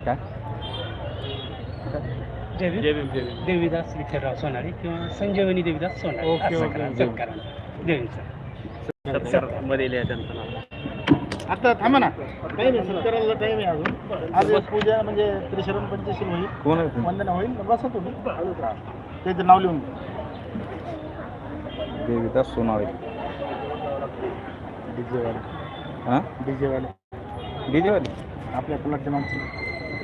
काय? देवी देवीदास विठ्ठलराव सोनारी किंवा संजीवनी देवीदास सोनारी. ओके, असं ओके, करा, ओके. सत्कारण. देवींचं. सत्कारमध्ये लिहा त्यांचं नाव. आता थांबा ना. काही नाही सत्काराला टाईम आहे अजून. आज पूजा म्हणजे त्रिशरण पंचशील होईल. कोण आहे? वंदना होईल. बसा तुम्ही. त्याचं नाव लिहून घ्या. देविदास सोनाळे डीजेवाले. हां? डीजेवाले. डीजेवाली? आपल्या प्लॉटच्या माणसं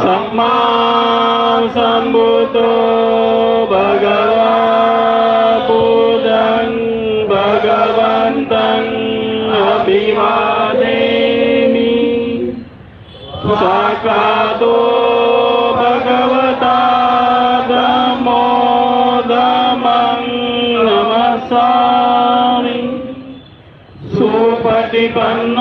सम्मा सम्बुद्धो भगवा बुद्धं भगवन्तं अभिवादेमि साक्षातो भगवता धम्मो धम्मं नमस्सामि सुपटिपन्नो भगवतो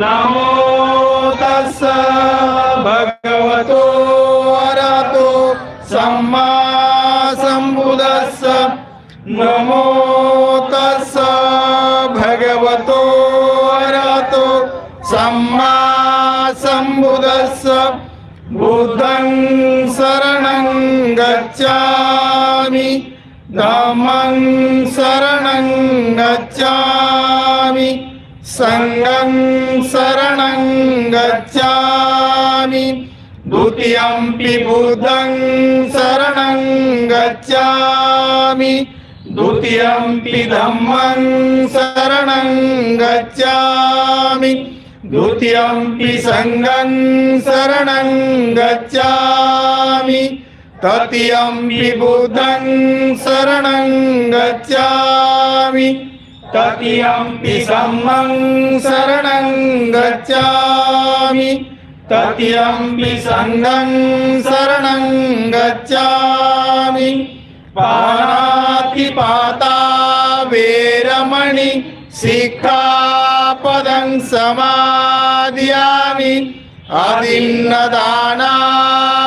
नमो तस् भगवतो अरहतो सम्मा सम्बुद्धस्स नमो तस् भगवतो अरहतो सम्मा सम्बुद्धस्स बुद्धं शरणं गच्छामि धम्मं शरणं गच्छामि। सङ्गं शरणं गच्छामि। द्वितीयम्पि बुद्धं शरणं गच्छामि। द्वितीयम्पि धम्मं शरणं गच्छामि। द्वितीयम्पि सङ्गं शरणं गच्छामि। तृतीयम्पि बुद्धं शरणं गच्छामि। तृतीयम्पि सम्मं शरणं गच्छामि। तृतीयम्पि सङ्गं शरणं गच्छामि। पाणातिपाता वेरमणि शिखापदं समादयामि। अदिन्नदाना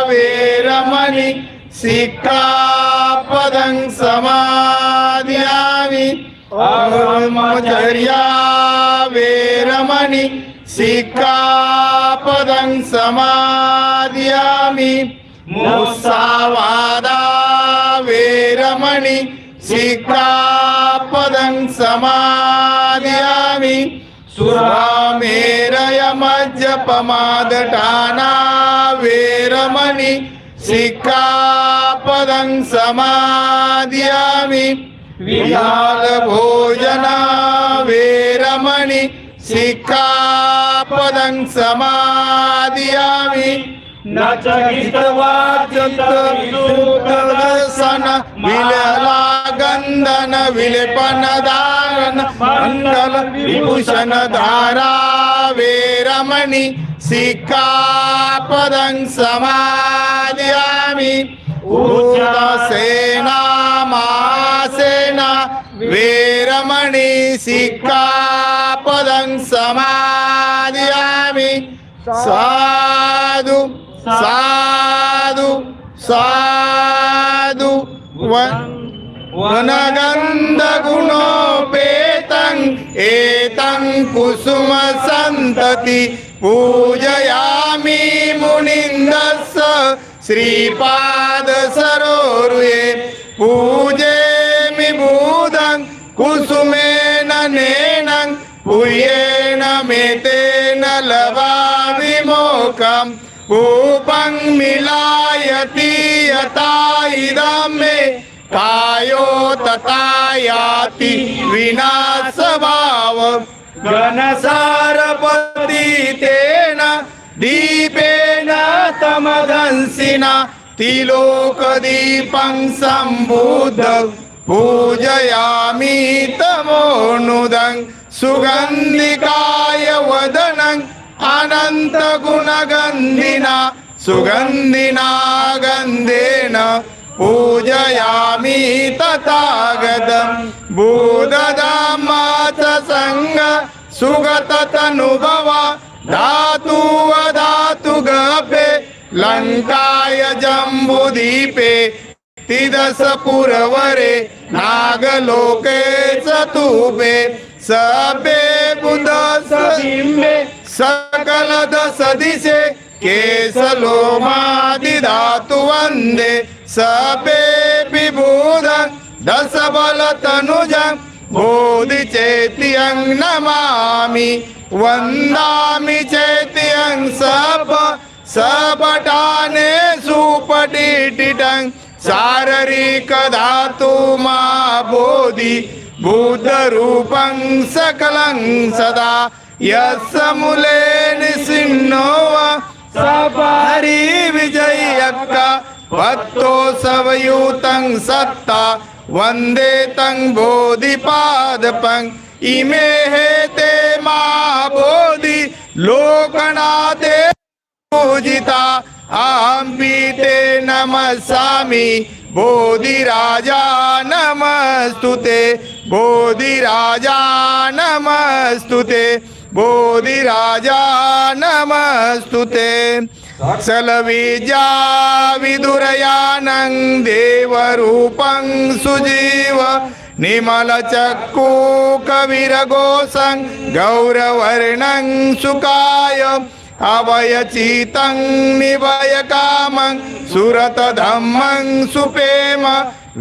वेरमणि शिखापदं समादयामि। ब्रह्मचर्या वेरमणि शिखापदं समादयामि। मुसावादा वेरमणि शिखापदं समादयामि। सुरामेरयमज्जपमादटाना वेरमणि शिखापदं समादयामि। विहालभोजना वेरमणि शिखापदं समादयामि। न च गीतवाद्यसन विलला गन्धन विलेपन धारण मङ्गल विभूषण धारा वेरमणि शिखापदं समादयामि। उच्चसेना वेरमणि शिखापदं समादयामि साधु साधु साधु वनगन्धगुणोपेतं एतं कुसुमसन्तति पूजयामि मुनिन्दस्य श्रीपादसरोरुहे पू नेनं कूपं मिलायति यथा इदं मे कायो तथा याति विनाशभाव घनसारपतितेन दीपेन तमदंसिना तिलोकदीपं सम्बुद्ध पूजयामि तमोनुदं सुगन्धिकाय वदनं अनन्तगुणगन्धिना सुगन्धिना गन्धेन पूजयामि तथागतं। बुधधामाच सङ्ग सुगततनुभव धातु वधातु गपे लङ्काय जम्बुदीपे तिदसपुरवरे नागलोके चतुपे सबे बुध सबिम्बे सकल दश दिशे केसलोमादिधातु वन्दे सबे विबुध दश बलतनुजं बोधि चेत्यं नमामि वन्दामि चेत्यं सब सबटाने सुपटिटिटं शारीरिक धातु मा बोधि बुद्धरूपं सकलं सदा यस्य मूले निसिन्नो सपारी विजयक्क भक्तो सवयुतं सत्ता वन्दे तं बोधिपादपं। इमे हे ते मा बोधि लोकनाथे पूजिता। अहं पीते नमस्सामि बोधिराजा नमस्तुते बोधिराजा नमस्तुते बोधिराजा नमस्तुते सलविजा विदुरयानं देवरूपं सुजीव निमलचक्कू कविरघोषं गौरवर्णं सुकाय अभयचितं निभयकामं सुरतधम्मं सुपेम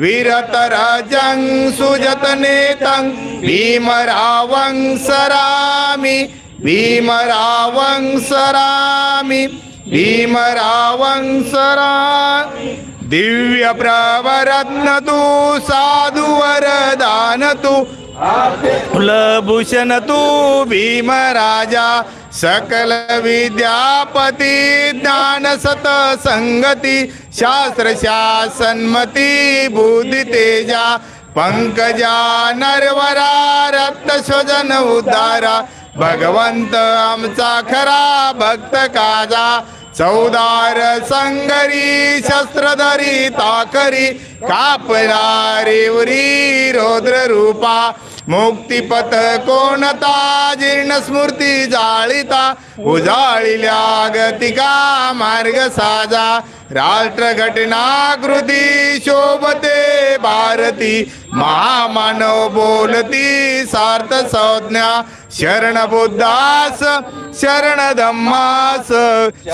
विरतराजं सुजतनेतं भीमरावं सरामि भीमरावं सरामि भीमरावं सरा दिव्यप्रवरत्न तु साधुवरदान तु कुलभूषण तु भीमराजा सकल विद्यापती ज्ञान सत संगती शास्त्र शासनमती बुद्धी तेजा पंकजा नरवरा रक्त स्वजन उद्धारा भगवंत आमचा खरा भक्त काजा चौदार संगरी शस्त्रधरी ताकरी कापला रेवरी रौद्र रूपा मुक्तिपथ कोणता? जीर्ण स्मृती जाळिता. उजाळिल्या गतिका मार्ग साजा. राष्ट्र घटनाकृती शोभते भारती. महामानव बोलती सार्थ संज्ञा. शरण बुद्धास शरण धम्मास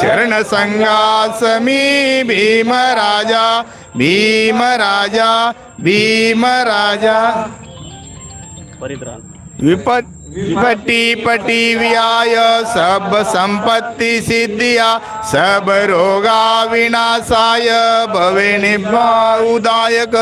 शरण संघास. मी भीम राजा भीम राजा भीम राजा परित्राण. विपत पटी पटी व्याय सब संपत्ति सिद्धिया सब रोगा विनाशाय भवे उदायक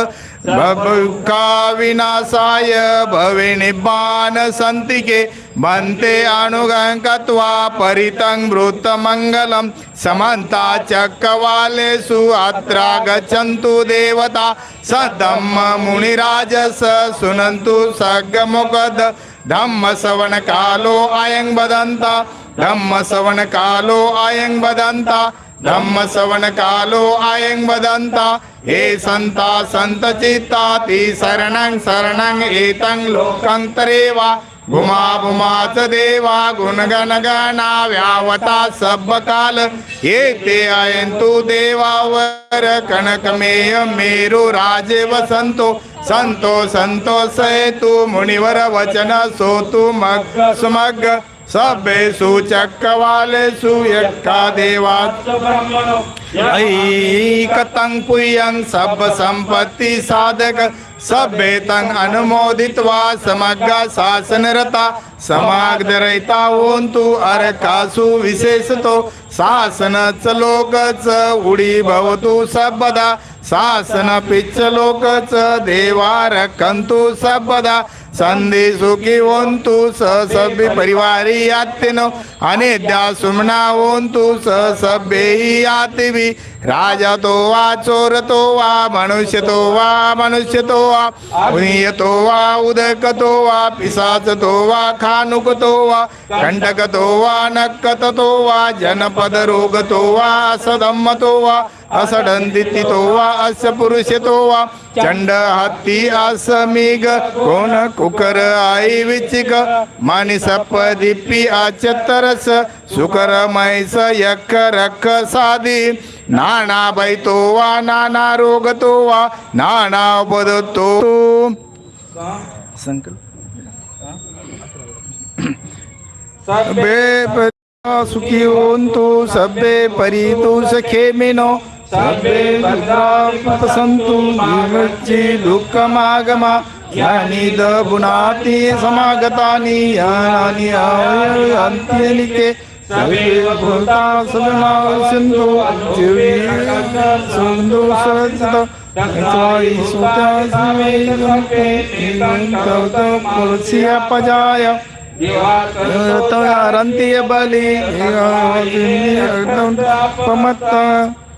का विनाशाय भवे निब्बान संतिके भन्ते अनुगङ्कत्वा परितं मृतमङ्गलं समन्ता चक्रवालेषु अत्र गच्छन्तु देवता सदम्म मुनिराजस सुनन्तु सगमुखद धम्मसवनकालो अयं वदन्ता धम्मसवनकालो अयं वदन्ता धम्मसवनकालो अयं वदन्ता हे सन्ता सन्तचित्ता ति शरणं शरणं एतं लोकं तरेवा भुमा भुमाच देवा गुणगणगणा व्यावता सबकाल काल येते अयंतु देवावर कणकमेय मेरु राजे वसंतो. संतो संतो तू मुनिवर वचन सोतु मग सुमग. सभ्येषु चक्रवालेषु यक्का देवात् ऐकतं पुयं सर्वसम्पत्ति साधक सभ्येतं अनुमोदित्वा समग्र शासनरता समाग्धरहिता होन्तु अरकासु विशेषतो शासनच लोकच उडी भवतु सर्वदा शासन पिच्च लोकच देवा रखन्तु सर्वदा संधी सुखी स सभ्य परिवारी यातिनो अनेद्या सुमना होन्तु स सभ्येहि यातिभि राजतो वा चोरतो वा मनुष्यतो वा मनुष्यतो वा पुनीयतो वा उदकतो वा पिशाचतो वा खानुकतो वा कंटकतो वा नक्कततो वा जनपदरोगतो वा असदम्मतो वा असडंदितो वा अस्य पुरुषतो वा चंड हत्ती असमिग कोण कुकर आई विचिक मानी सप दिप्पी आचतरस सुकर मैस यक्क रक्क साधी नाना बैतो वा नाना रोगतो वा नाना बदतो संकल्प. परि- सुखी होन्तु सभ्ये परितु सखेमिनो सभ्ये भद्राः सन्तु विमुच्य दुःखमागमा यानि दगुणाति समागतानि यानि अन्त्यनिके सभ्ये भूता सदना सिन्धु सिन्धु सुता समे पजाय। बलि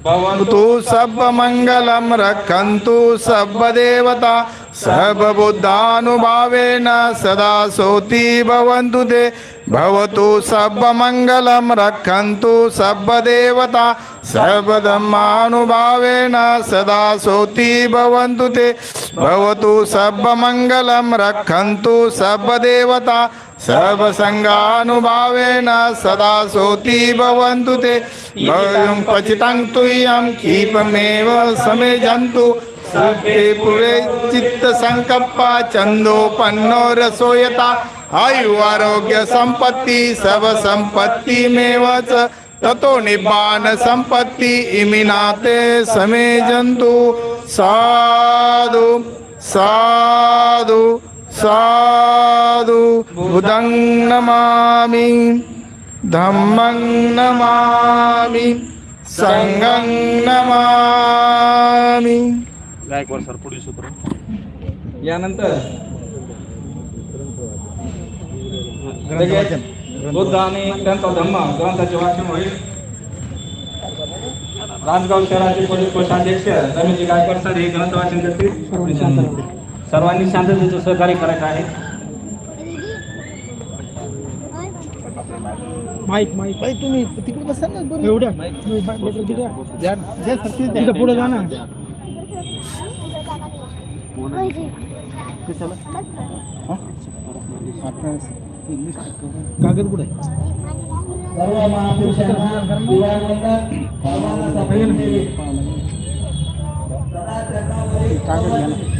भवतु सब मंगलम रखन्तु सब देवता सब बुद्धानुभावेन सदा सोति भवन्तु ते। भवतु सब मंगलम रखन्तु सब देवता सब धर्मानुभावेन सदा सोति सर्वसङ्गानुभावेन सदा सोति भवन्तु ते। भवं पचितं तुयं कीपमेव समेजन्तु सर्वे पुरे चित्त छन्दोपन्नो रसोयता। आयु आरोग्य संपत्ति च। ततो निब्बान इमिनाते समे साधु साधु। साधु बुधं नमामि धम्मं नमामि संगं नमामि। गायकवाड सर पुढील सूत्र. यानंतर बुद्ध आणि त्यांचा धम्म ग्रंथाचे वाचन होईल. राजगाव शहराचे पोलीस कोषाध्यक्ष रमेशजी गायकवाड सर हे ग्रंथ वाचन करतील. सर्वांनी शांततेचं सहकार्य करायचं आहे. Mike mike. बाई तुम्ही तिकडे बसा ना बरं. एवढ्या. तिकडे पुढे जा ना. कागद कुठे? कागद घ्या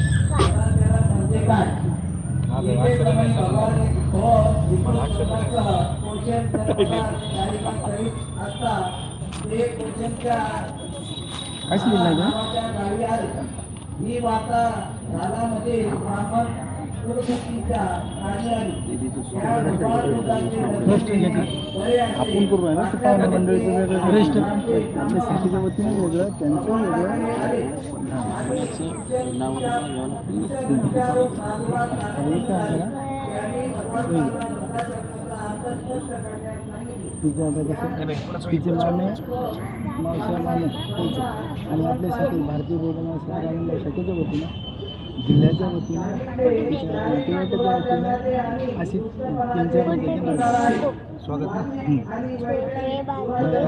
ही वार्ता झाडामध्ये ब्राह्मण कुलशक्तीच्या आपण करू आहे ना ते पाहुणे मंडळीचं वेगळं रजिस्टर आपल्या सखीच्या वतीने वेगळं त्यांचं वेगळं. हां एक आहे ना तिचं. आता कसं तिचे त्यांचं आणि आपल्यासाठी भारतीय समाज शाखेच्या वतीनं जिल्ह्याच्या वतीनं अशी तीन चार स्वागत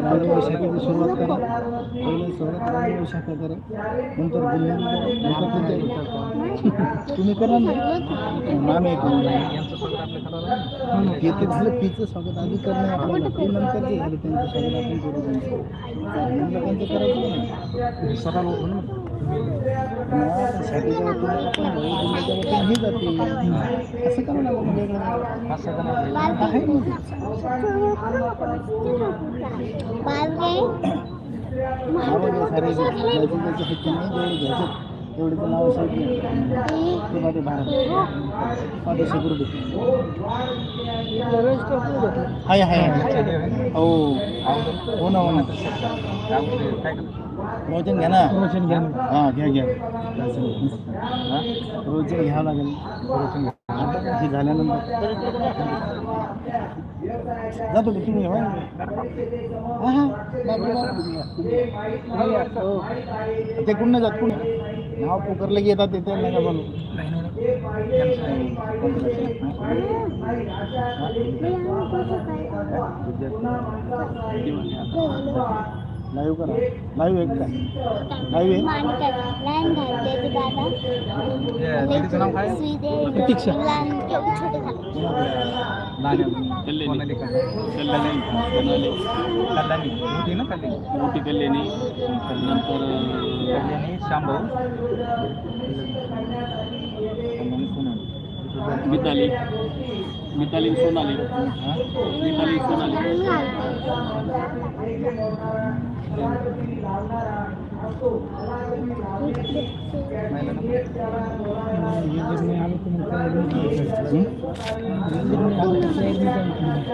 राजकीय शाखेची सुरुवात करा. पहिलं सुरुवात राजकीय शाखा करा. नंतर जिल्ह्यात तुम्ही करा ना. मामे तर झालं तिचं स्वागत. आधी करणं आपल्याला ते नंतर जे झालं त्यांचं स्वागत. आपण करू. त्यांचं करायचं नाही? सराव हे असं करावं लागेल वेगळं असं का नाही? आहे ना ते. नावं जे सारे ज्याचे ज्याचे हक्क नाही जेवढे घ्यायचे तेवढे नाव साहेब ते माझे भारत माझे सेक्युरिटी आहे आहे आहे. हो. हो ना हो ना. रोजन घ्या ना. रोजन घ्या हां घ्या घ्या. हां? रोजन घ्यावं लागेल. रोजन घ्या. आता हे झाल्यानंतर. जातो की तुम्ही हा? हां हां. बापरे बाप. हो. ते कुठं नाही जात कुठं नाव पुकारलं की येतात तिथे नाही का बनू लाईव्ह करा। लाइव एक का लाईव्ह आहे प्रतीक्षा. कल्याणी। मोठी ना कल्याणी? मोठी कल्याणी। नंतर कल्याणी शांभाऊ मिताली। मिताली सोनाली। मिताली सोनाली।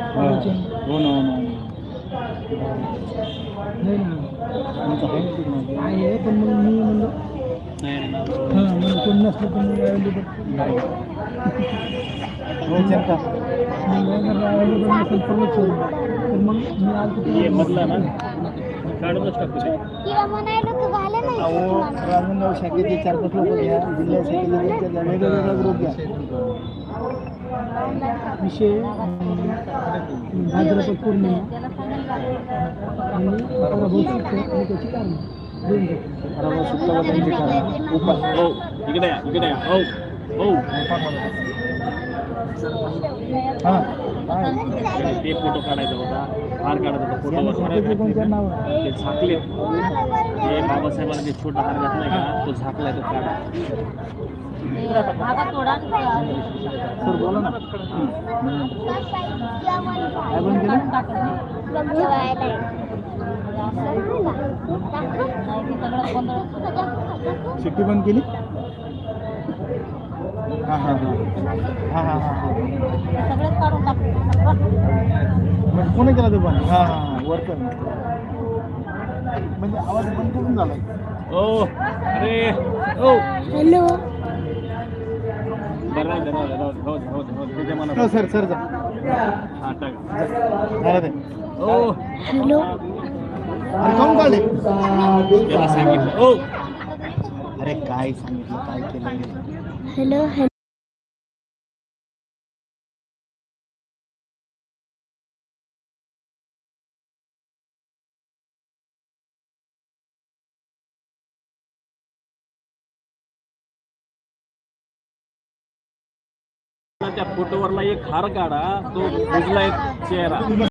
हो ना हो ना आमचं आहे ना तिकडं. आहे पण मग मी म्हणलं हां म्हणजे कोण नसलं तर मग अवेलेबल रोजन रांजणगाव शाखेचे चार पाच लोक घ्या. जिल्हा शाखेचे घ्या. वेगवेगळा ग्रुप घ्या. विषय भाद्रपद पौर्णिमा. आणि पराभव सुक्त आणि त्याची कारण दोन गोष्टी. बरोबर शुक्लवरांचे कारण उपाय हो. इकडे या इकडे या. हो हो हां हां. ते फोटो काढायचा होता. हार काढायचा होता फोटोवर ते झाकले. ते बाबासाहेबांना जे छोटा हार घातलाय का तो झाकलाय तो काढा. सर बोला ना. काय बंद केलं? शिट्टी बंद केली? हां हां हां. हां हां हां म्हणजे कोणी केला तो बंद? हां हां हां. वर्कर म्हणजे आवाज बंद करून झाला ओ अरे. ओ हॅलो. हो सर सर जा. हा टाक. झालं ते. ओ. हॅलो. अरे काऊन काढले? सांगितलं. ओ. अरे काय सांगितलं काय केलं? Hello hello. त्या फोटोवरला एक हार काढा तो बुजला एक चेहरा.